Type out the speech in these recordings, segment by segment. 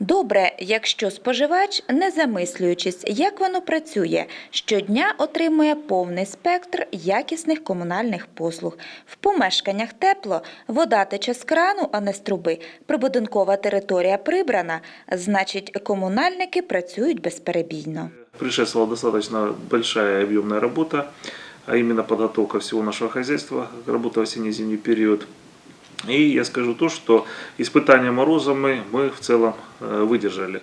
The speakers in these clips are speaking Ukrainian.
добре, якщо споживач, не замислюючись, як воно працює, щодня отримує повний спектр якісних комунальних послуг. В помешканнях тепло, вода тече з крану, а не з труби, прибудинкова територія прибрана, значить, комунальники працюють безперебійно. Предшествовала достаточно большая и объемная работа, а именно подготовка всего нашего хозяйства, работа в осенне-зимний период. И я скажу то, что испытания морозами мы в целом э, выдержали.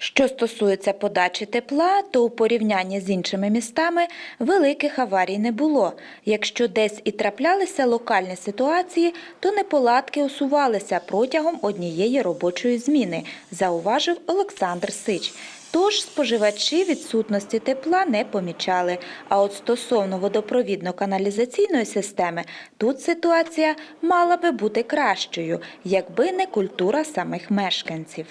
Що стосується подачі тепла, то у порівнянні з іншими містами великих аварій не було. Якщо десь і траплялися локальні ситуації, то неполадки усувалися протягом однієї робочої зміни, зауважив Олександр Сич. Тож споживачі відсутності тепла не помічали. А от стосовно водопровідно-каналізаційної системи, тут ситуація мала би бути кращою, якби не культура самих мешканців.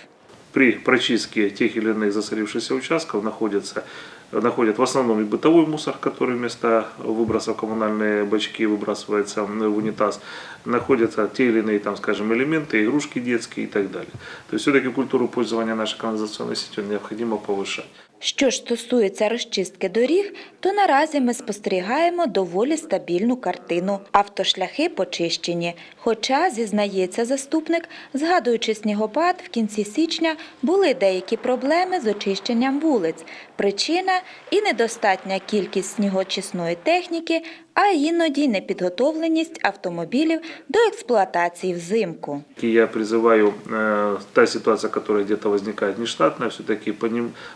При прочистке тех или иных засорившихся участков находятся, находят в основном и бытовой мусор, который вместо выброса в коммунальные бачки выбрасывается в унитаз, находятся те или иные, там, скажем, элементы, игрушки детские и так далее. То есть все-таки культуру пользования нашей канализационной сетью необходимо повышать. Що ж стосується розчистки доріг, то наразі ми спостерігаємо доволі стабільну картину. Автошляхи почищені. Хоча, зізнається заступник, згадуючи снігопад, в кінці січня були деякі проблеми з очищенням вулиць. Причина і недостатня кількість снігочисної техніки, а іноді непідготовленість автомобілів до експлуатації взимку. И я призываю э, та ситуация, которая где-то возникает нештатная, все-таки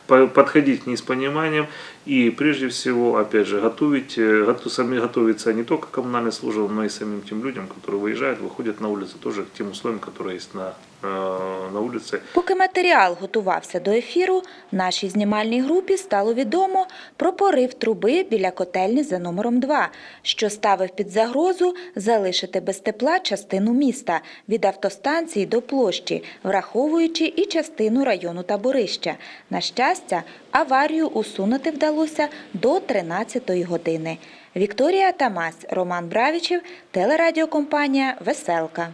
подходить к ней с пониманием и прежде всего, опять же, готовить, э, готов, сами готовиться не только коммунальным службам, но и самим тем людям, которые выезжают, выходят на улицу, тоже к тем условиям, которые есть на, э, на улице. Поки матеріал готувався до ефіру, нашій знімальній групі стало відомо про порив труби біля котельні за номером 2, що ставив під загрозу залишити без тепла частину міста від автостанції до площі, враховуючи і частину району Таборища. На щастя, аварію усунути вдалося до 13-ї години. Вікторія Тамась, Роман Бравічів, телерадіокомпанія Веселка.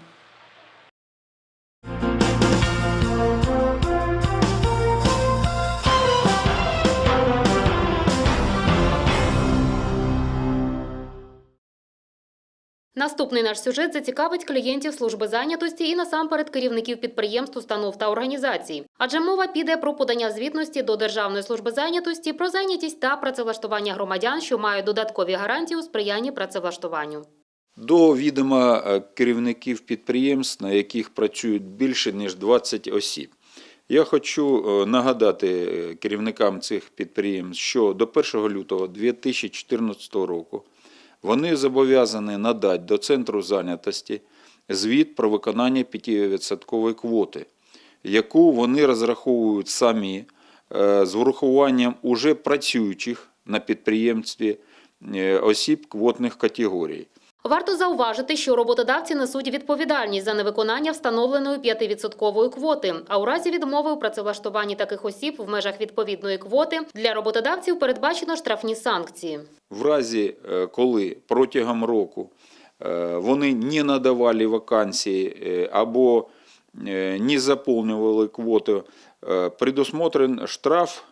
Наступний наш сюжет зацікавить клієнтів служби зайнятості і насамперед керівників підприємств, установ та організацій. Адже мова піде про подання звітності до Державної служби зайнятості про зайнятість та працевлаштування громадян, що мають додаткові гарантії у сприянні працевлаштуванню. До відома е, керівників підприємств, на яких працюють більше ніж 20 осіб. Я хочу е, нагадати е, керівникам цих підприємств, що до 1 лютого 2014 року вони зобов'язані надати до центру зайнятості звіт про виконання 5% квоти, яку вони розраховують самі е, з урахуванням уже працюючих на підприємстві е, осіб квотних категорій. Варто зауважити, що роботодавці несуть відповідальність за невиконання встановленої 5% квоти. А у разі відмови у працевлаштуванні таких осіб в межах відповідної квоти для роботодавців передбачено штрафні санкції. В разі, е, коли протягом року е, вони не надавали вакансії е, або не заповнювали квоту, предусмотрен штраф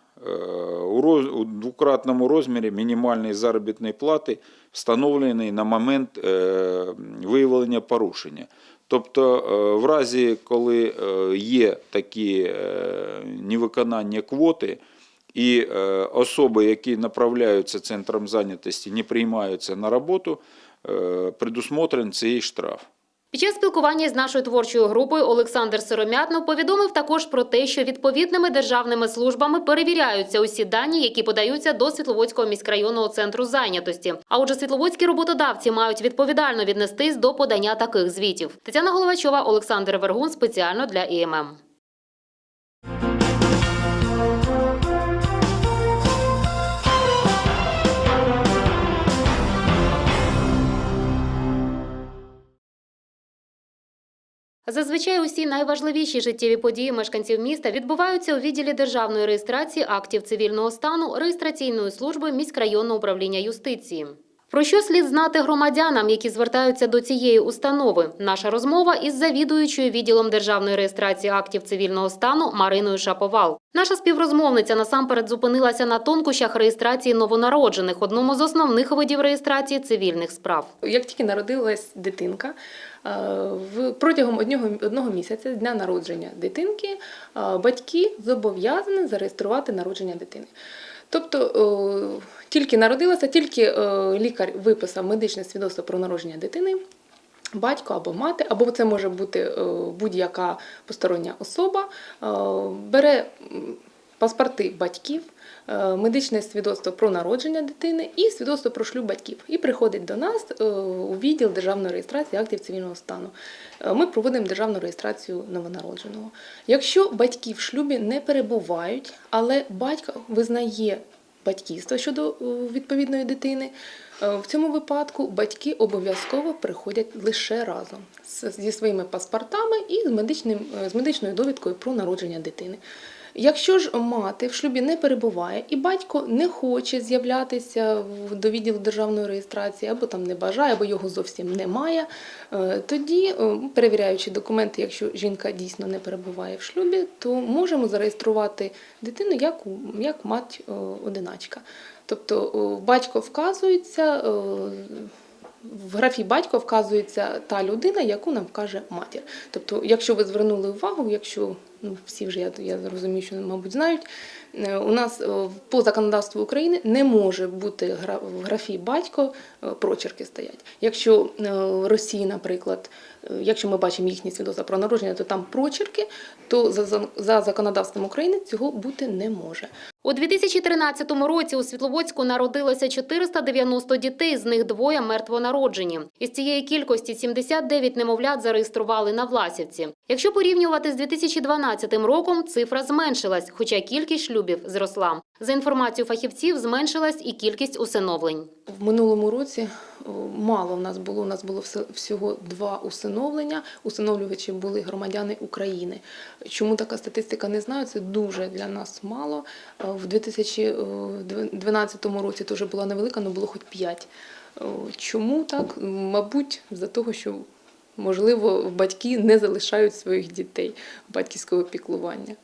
у двократному розмірі мінімальної заробітної плати, встановлений на момент е, виявлення порушення. Тобто, е, в разі, коли е, є такі невиконання квоти, і особи, які направляються центром зайнятості, не приймаються на роботу, предусмотрен цей штраф. Під час спілкування з нашою творчою групою Олександр Сиромятнов повідомив також про те, що відповідними державними службами перевіряються усі дані, які подаються до Світловодського міськрайонного центру зайнятості. А отже, світловодські роботодавці мають відповідально віднестись до подання таких звітів. Тетяна Головачова, Олександр Вергун спеціально для ІММ. Зазвичай усі найважливіші життєві події мешканців міста відбуваються у відділі державної реєстрації актів цивільного стану реєстраційної служби міськрайонного управління юстиції. Про що слід знати громадянам, які звертаються до цієї установи? Наша розмова із завідуючою відділом державної реєстрації актів цивільного стану Мариною Шаповал. Наша співрозмовниця насамперед зупинилася на тонкощах реєстрації новонароджених, одному з основних видів реєстрації цивільних справ. Як тільки народилась дитинка, е, протягом одного, місяця з дня народження дитинки е, батьки зобов'язані зареєструвати народження дитини. Тобто тільки народилася, тільки лікар виписав медичне свідоцтво про народження дитини. Батько або мати, або це може бути будь-яка постороння особа, бере паспорти батьків, медичне свідоцтво про народження дитини і свідоцтво про шлюб батьків. І приходить до нас е, у відділ державної реєстрації актів цивільного стану. Е, Ми проводимо державну реєстрацію новонародженого. Якщо батьки в шлюбі не перебувають, але батько визнає батьківство щодо е, відповідної дитини. Е, В цьому випадку батьки обов'язково приходять лише разом зі своїми паспортами і е, з медичною довідкою про народження дитини. Якщо ж мати в шлюбі не перебуває і батько не хоче з'являтися до відділу державної реєстрації, або там не бажає, або його зовсім немає, е, тоді, е, перевіряючи документи, якщо жінка дійсно не перебуває в шлюбі, то можемо зареєструвати дитину як, як мать е, одиначка. Тобто батько вказується. В графі батько вказується та людина, яку нам вкаже матір. Тобто, якщо ви звернули увагу, якщо ну, всі вже я, я розумію, що мабуть знають, е, у нас е, по законодавству України не може бути в графі батько е, прочерки стоять. Якщо в Росії, наприклад, якщо ми бачимо їхні свідоцтва про народження, то там прочерки, то за- за законодавством України цього бути не може. У 2013 році у Світловодську народилося 490 дітей, з них двоє мертвонароджені. Із цієї кількості 79 немовлят зареєстрували на Власівці. Якщо порівнювати з 2012 роком, цифра зменшилась, хоча кількість шлюбів зросла. За інформацією фахівців, зменшилась і кількість усиновлень. В минулому році мало в нас було. У нас було всього два усиновлення. Усиновлювачі були громадяни України. Чому така статистика не знаю? Це дуже для нас мало. Е, В 2012 році теж була невелика, але було хоч п'ять. Чому так? Мабуть, за того, що можливо батьки не залишають своїх дітей батьківського піклування.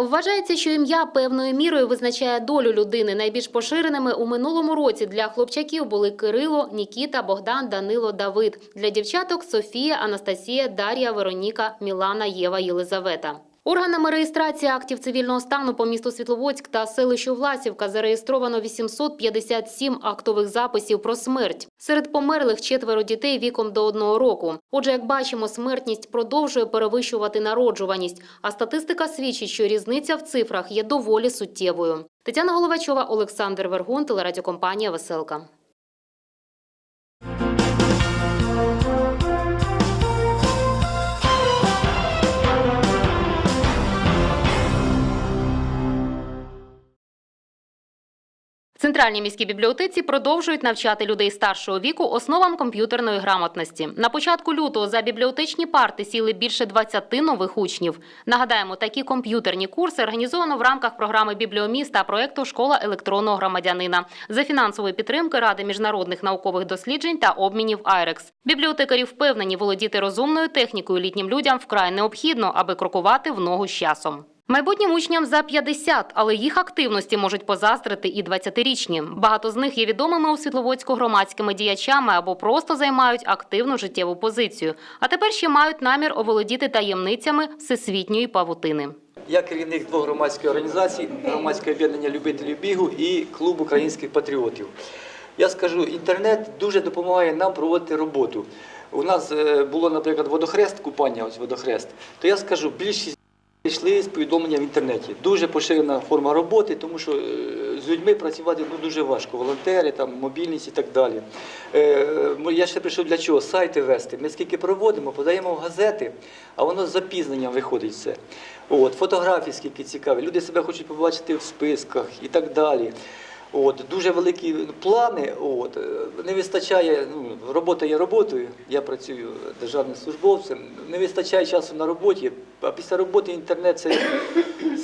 Вважається, що ім'я певною мірою визначає долю людини. Найбільш поширеними у минулому році для хлопчаків були Кирило, Нікіта, Богдан, Данило, Давид. Для дівчаток Софія, Анастасія, Дар'я, Вероніка, Мілана, Єва, Єлизавета. Органами реєстрації актів цивільного стану по місту Світловодськ та селищу Власівка зареєстровано 857 актових записів про смерть. Серед померлих четверо дітей віком до одного року. Отже, як бачимо, смертність продовжує перевищувати народжуваність, а статистика свідчить, що різниця в цифрах є доволі суттєвою. Тетяна Головачова, Олександр Вергун, телерадіокомпанія Веселка. Центральній міській бібліотеці продовжують навчати людей старшого віку основам комп'ютерної грамотності. На початку лютого за бібліотечні парти сіли більше 20 нових учнів. Нагадаємо, такі комп'ютерні курси організовано в рамках програми «Бібліоміст» та проекту Школа електронного громадянина за фінансової підтримки Ради міжнародних наукових досліджень та обмінів «Айрекс». Бібліотекарі впевнені, володіти розумною технікою літнім людям вкрай необхідно, аби крокувати в ногу з часом. Майбутнім учням за 50, але їх активності можуть позаздрити і 20-річні. Багато з них є відомими у Світловодську громадськими діячами або просто займають активну життєву позицію. А тепер ще мають намір оволодіти таємницями всесвітньої павутини. Я керівник двох громадських організацій, громадське об'єднання любителів бігу і клуб українських патріотів. Я скажу, інтернет дуже допомагає нам проводити роботу. У нас е, було, наприклад, водохрест, купання, ось водохрест, то я скажу, більшість йшли з повідомлення в інтернеті. Дуже поширена форма роботи, тому що е, з людьми працювати ну, дуже важко. Волонтери, там, мобільність і так далі. Е, Я ще прийшов для чого? Сайти вести. Ми скільки проводимо, подаємо в газети, а воно з запізненням виходить все. От, фотографії скільки цікаві. Люди себе хочуть побачити в списках і так далі. От, дуже великі плани. От, не вистачає, ну, робота є роботою. Я працюю державним службовцем. Не вистачає часу на роботі, а після роботи інтернет це,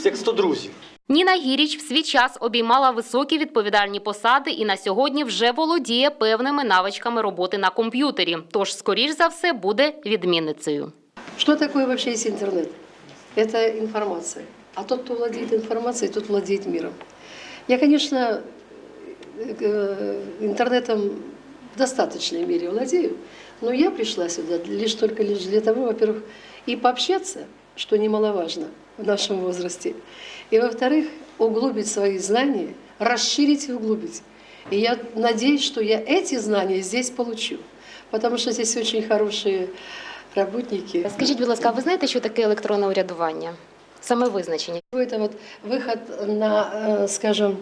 це як 100 друзів. Ніна Гіріч в свій час обіймала високі відповідальні посади і на сьогодні вже володіє певними навичками роботи на комп'ютері. Тож, скоріш за все, буде відмінницею. Что такое вообще есть интернет? Это информация. А тот, кто владеет информацией, тот владеет миром. Я, конечно, э, интернетом в достаточной мере владею, но я пришла сюда лишь только лишь для того, во-первых, и пообщаться, что немаловажно в нашем возрасте, и, во-вторых, углубить свои знания, расширить и углубить. И я надеюсь, что я эти знания здесь получу, потому что здесь очень хорошие работники. Скажіть, будь ласка, ви знаєте, що таке електронне урядування? Саме визначення. Это вот выход на, э, скажем,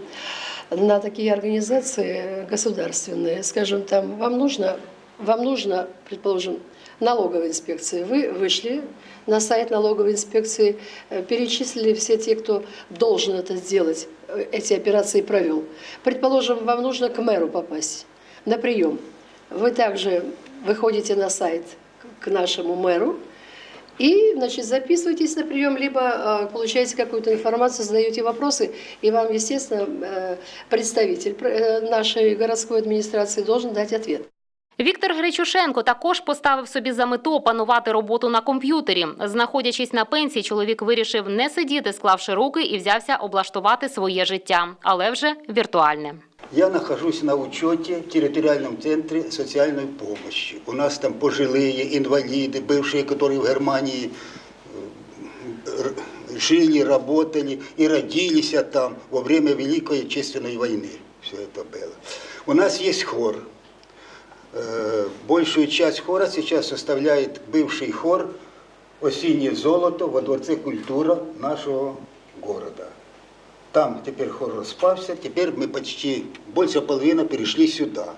на такие организации государственные, скажем, там вам нужно, вам нужно, предположим, налоговая инспекция. Вы вышли на сайт налоговой инспекции, э, перечислили все те, кто должен это сделать, э, эти операции провел. Предположим, вам нужно к мэру попасть на прием. Вы также выходите на сайт к нашему мэру, и, значит, записываетесь на прием, либо э, получаете какую-то информацию, задаете вопросы, и вам, естественно, э, представитель э, нашей городской администрации должен дать ответ. Віктор Гречушенко також поставив собі за мету опанувати роботу на комп'ютері. Знаходячись на пенсії, чоловік вирішив не сидіти, склавши руки, і взявся облаштувати своє життя, але вже віртуальне. Я нахожусь на учете в территориальном центре социальной помощи. У нас там пожилые, инвалиды, бывшие, которые в Германии э, р- жили, работали и родились там во время Великой Отечественной войны. Все это было. У нас есть хор. Э, Большую часть хора сейчас составляет бывший хор «Осеннее золото» во Дворце культура нашего города. Там теперь хор распався, теперь мы почти больше половины перешли сюда.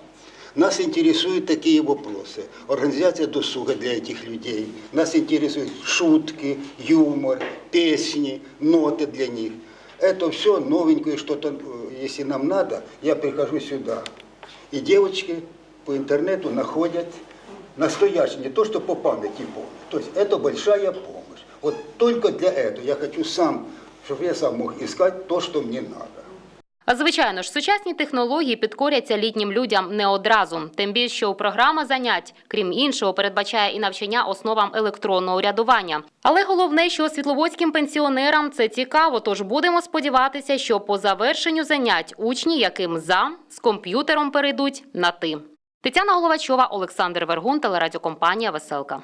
Нас интересуют такие вопросы. Организация досуга для этих людей. Нас интересуют шутки, юмор, песни, ноты для них. Это все новенькое, что-то, э, если нам надо, я прихожу сюда. И девочки по интернету находят настоящее, не то, что по памяти помню. То есть это большая помощь. Вот только для этого я хочу сам, чтобы я сам мог искать то, что мне надо. А звичайно ж, сучасні технології підкоряться літнім людям не одразу. Тим більше, що програма занять, крім іншого, передбачає і навчання основам електронного урядування. Але головне, що світловодським пенсіонерам це цікаво. Тож будемо сподіватися, що по завершенню занять учні, яким за з комп'ютером перейдуть на ти. Тетяна Головачова, Олександр Вергун, телерадіокомпанія Веселка.